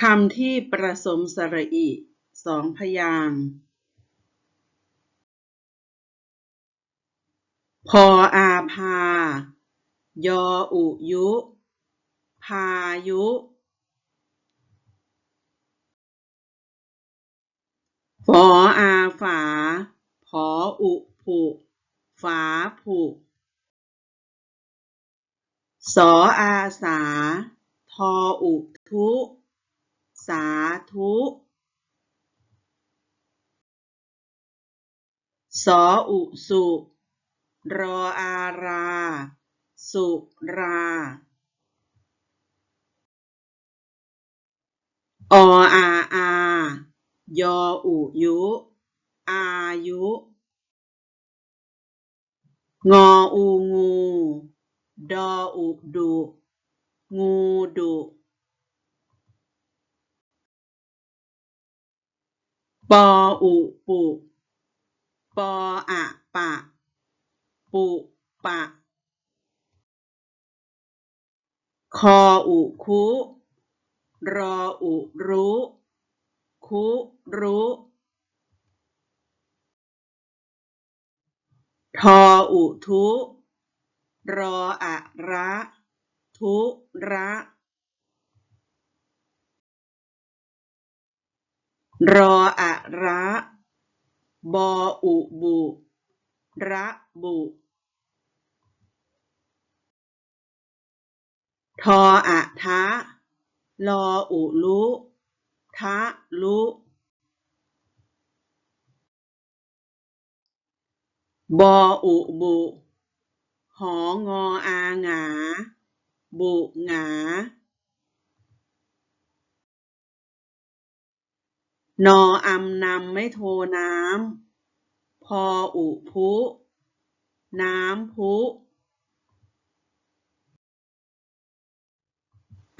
คำที่ประสมสระอิสองพยางพออาพา ยออุยุ พายุ ฝออาฝา ผออุผุฝาผุ สออาสา ทออุทุ สาธุสออุสุ รออารา สุรา ออาอา ยออุยุ อายุ งออูงู ดออุดุ งูดุ ปออุปุปออะปะ ปุปะ คออุคุ รออุรุคุรุทออุทุ รออะระ ทุระ รออะระ บออุบุ ระบุ ทออะทะ ลออุลุ ทะลุ บออุบุ หองออาหงา บุหงา นออำนำไม่โทน้ำ พออุพุ น้ำพุ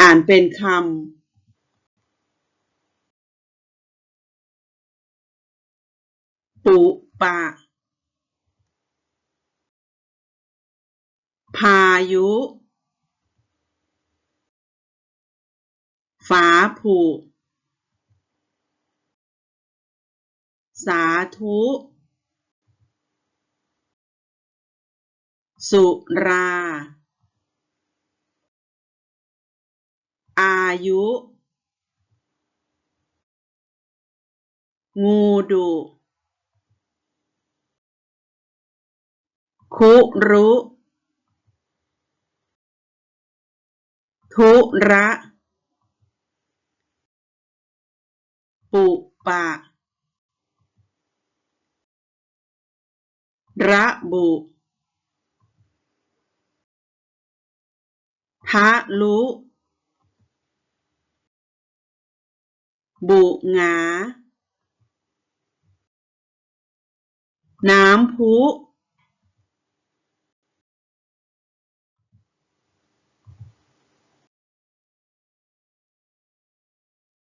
อ่านเป็นคำปุปะ พายุ ฝาผุ สาธุ สุรา อายุ งูดุ คุรุ ทุระ ปุปะ ระบุทะลุบุหงา น้ำพุ